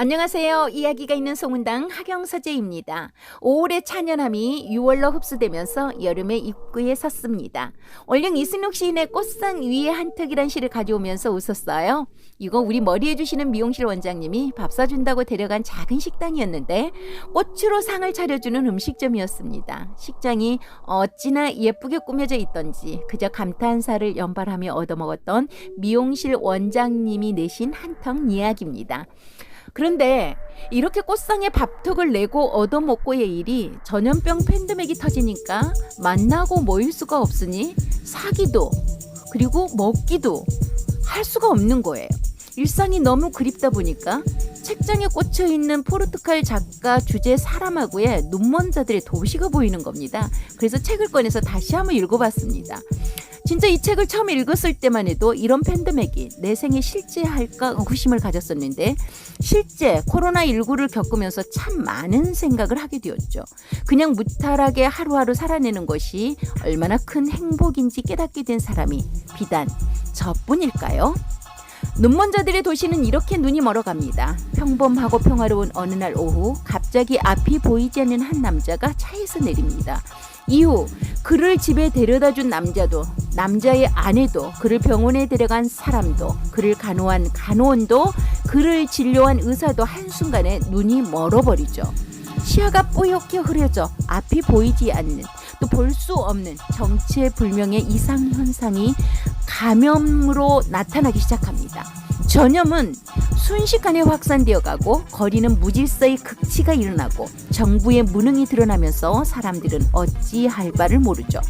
안녕하세요. 이야기가 있는 송은당 하경서재입니다. 5월의 찬연함이 6월로 흡수되면서 여름의 입구에 섰습니다. 얼령 이순옥 시인의 꽃상 위에 한턱이란 시를 가져오면서 웃었어요. 이거 우리 머리 해주시는 미용실 원장님이 밥 사준다고 데려간 작은 식당이었는데 꽃으로 상을 차려주는 음식점이었습니다. 식장이 어찌나 예쁘게 꾸며져 있던지 그저 감탄사를 연발하며 얻어먹었던 미용실 원장님이 내신 한턱 이야기입니다. 그런데 이렇게 꽃상에 밥턱을 내고 얻어먹고의 일이 전염병 팬데믹이 터지니까 만나고 모일 수가 없으니 사기도 그리고 먹기도 할 수가 없는 거예요. 일상이 너무 그립다 보니까 책장에 꽂혀 있는 포르투갈 작가 주제 사람하고의 눈먼 자들의 도시가 보이는 겁니다. 그래서 책을 꺼내서 다시 한번 읽어봤습니다. 진짜 이 책을 처음 읽었을 때만 해도 이런 팬데믹이 내 생에 실제할까 의구심을 가졌었는데 실제 코로나19를 겪으면서 참 많은 생각을 하게 되었죠. 그냥 무탈하게 하루하루 살아내는 것이 얼마나 큰 행복인지 깨닫게 된 사람이 비단 저뿐일까요? 눈먼 자들의 도시는 이렇게 눈이 멀어갑니다. 평범하고 평화로운 어느 날 오후 갑자기 앞이 보이지 않는 한 남자가 차에서 내립니다. 이후 그를 집에 데려다 준 남자도 남자의 아내도 그를 병원에 데려간 사람도 그를 간호한 간호원도 그를 진료한 의사도 한순간에 눈이 멀어버리죠. 시야가 뿌옇게 흐려져 앞이 보이지 않는 또 볼 수 없는 정체 불명의 이상 현상이 감염으로 나타나기 시작합니다. 전염은 순식간에 확산되어 가고 거리는 무질서의 극치가 일어나고 정부의 무능이 드러나면서 사람들은 어찌 할 바를 모르죠.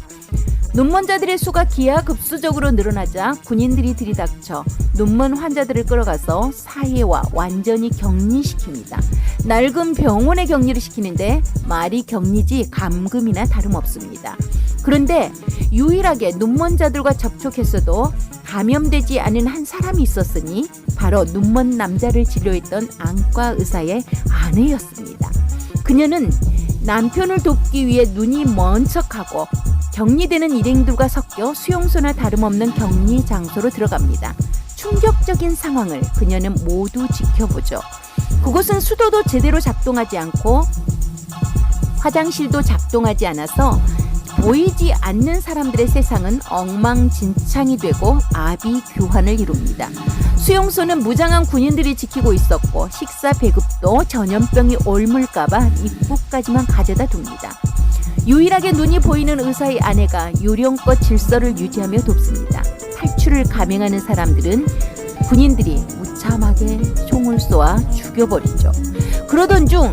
눈먼 자들의 수가 기하급수적으로 늘어나자 군인들이 들이닥쳐 눈먼 환자들을 끌어가서 사회와 완전히 격리시킵니다. 낡은 병원에 격리를 시키는데 말이 격리지 감금이나 다름없습니다. 그런데 유일하게 눈먼 자들과 접촉했어도 감염되지 않은 한 사람이 있었으니 바로 눈먼 남자를 진료했던 안과 의사의 아내였습니다. 그녀는 남편을 돕기 위해 눈이 먼 척하고 격리되는 일행들과 섞여 수용소나 다름없는 격리 장소로 들어갑니다. 충격적인 상황을 그녀는 모두 지켜보죠. 그곳은 수도도 제대로 작동하지 않고 화장실도 작동하지 않아서 보이지 않는 사람들의 세상은 엉망진창이 되고 아비규환을 이룹니다. 수용소는 무장한 군인들이 지키고 있었고 식사 배급도 전염병이 옮을까봐 입구까지만 가져다 둡니다. 유일하게 눈이 보이는 의사의 아내가 요령껏 질서를 유지하며 돕습니다. 탈출을 감행하는 사람들은 군인들이 무참하게 총을 쏘아 죽여버리죠. 그러던 중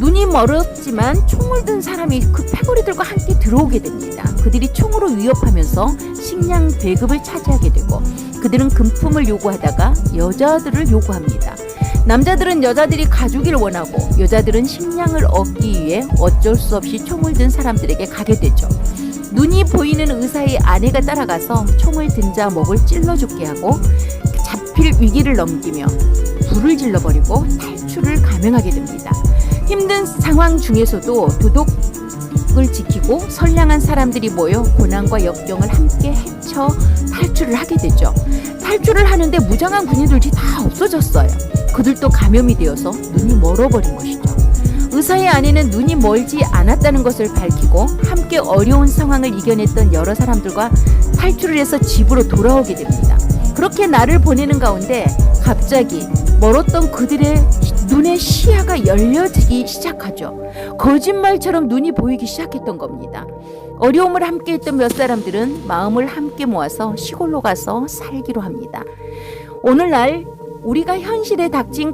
눈이 멀었지만 총을 든 사람이 그 패거리들과 함께 들어오게 됩니다. 그들이 총으로 위협하면서 식량 배급을 차지하게 되고 그들은 금품을 요구하다가 여자들을 요구합니다. 남자들은 여자들이 가주기를 원하고 여자들은 식량을 얻기 위해 어쩔 수 없이 총을 든 사람들에게 가게 되죠. 눈이 보이는 의사의 아내가 따라가서 총을 든 자 목을 찔러 죽게 하고 잡힐 위기를 넘기며 불을 질러버리고 탈출을 감행하게 됩니다. 힘든 상황 중에서도 도덕을 지키고 선량한 사람들이 모여 고난과 역경을 함께 헤쳐 탈출을 하게 되죠. 탈출을 하는데 무장한 군인들이 다 없어졌어요. 그들도 감염이 되어서 눈이 멀어버린 것이죠. 의사의 아내는 눈이 멀지 않았다는 것을 밝히고 함께 어려운 상황을 이겨냈던 여러 사람들과 탈출을 해서 집으로 돌아오게 됩니다. 그렇게 날을 보내는 가운데 갑자기 멀었던 그들의 눈의 시야가 열려지기 시작하죠. 거짓말처럼 눈이 보이기 시작했던 겁니다. 어려움을 함께 했던 몇 사람들은 마음을 함께 모아서 시골로 가서 살기로 합니다. 오늘날 우리가 현실에 닥친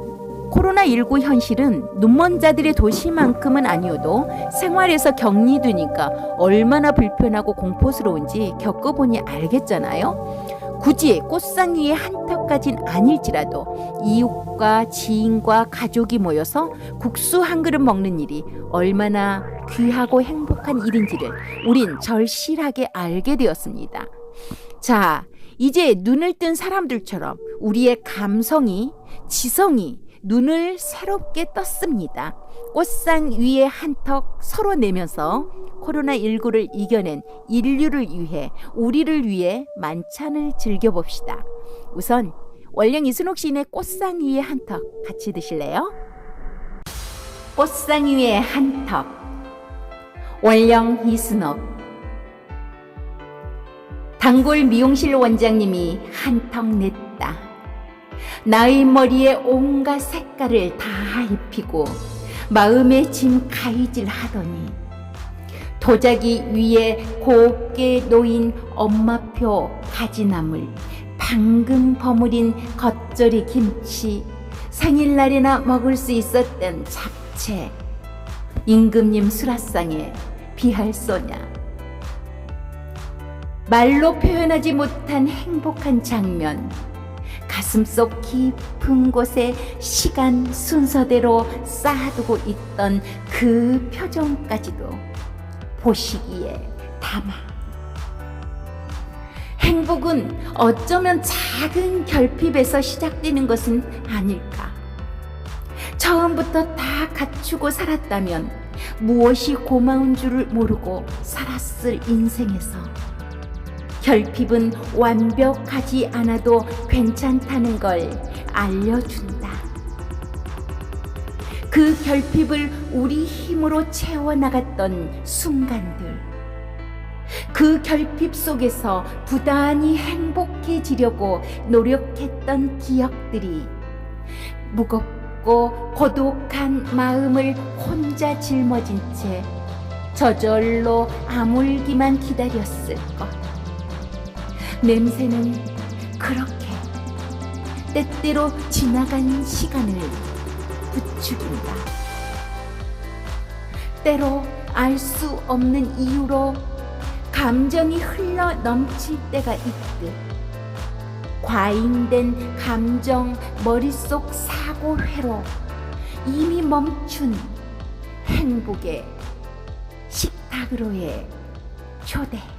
코로나19 현실은 눈먼 자들의 도시만큼은 아니어도 생활에서 격리되니까 얼마나 불편하고 공포스러운지 겪어보니 알겠잖아요. 굳이 꽃상 위에 한턱까진 아닐지라도 이웃과 지인과 가족이 모여서 국수 한 그릇 먹는 일이 얼마나 귀하고 행복한 일인지를 우린 절실하게 알게 되었습니다. 자, 이제 눈을 뜬 사람들처럼 우리의 감성이, 지성이 눈을 새롭게 떴습니다. 꽃상 위에 한턱 서로 내면서 코로나19를 이겨낸 인류를 위해, 우리를 위해 만찬을 즐겨봅시다. 우선 원령 이순옥 시인의 꽃상 위의 한턱 같이 드실래요? 꽃상 위의 한턱 원령 이순옥 단골 미용실 원장님이 한턱 냈다. 나의 머리에 온갖 색깔을 다 입히고 마음의 짐 가이질 하더니 도자기 위에 곱게 놓인 엄마표 가지나물 방금 버무린 겉절이 김치 생일날이나 먹을 수 있었던 잡채 임금님 수라상에 비할 소냐. 말로 표현하지 못한 행복한 장면 가슴속 깊은 곳에 시간 순서대로 쌓아두고 있던 그 표정까지도 보시기에 담아. 행복은 어쩌면 작은 결핍에서 시작되는 것은 아닐까. 처음부터 다 갖추고 살았다면 무엇이 고마운 줄을 모르고 살았을 인생에서 결핍은 완벽하지 않아도 괜찮다는 걸 알려준다. 그 결핍을 우리 힘으로 채워나갔던 순간들. 그 결핍 속에서 부단히 행복해지려고 노력했던 기억들이 무겁고 고독한 마음을 혼자 짊어진 채 저절로 아물기만 기다렸을 것. 냄새는 그렇게 때때로 지나간 시간을 부추긴다. 때로 알 수 없는 이유로 감정이 흘러 넘칠 때가 있듯 과잉된 감정 머릿속 사고회로 이미 멈춘 행복의 식탁으로의 초대.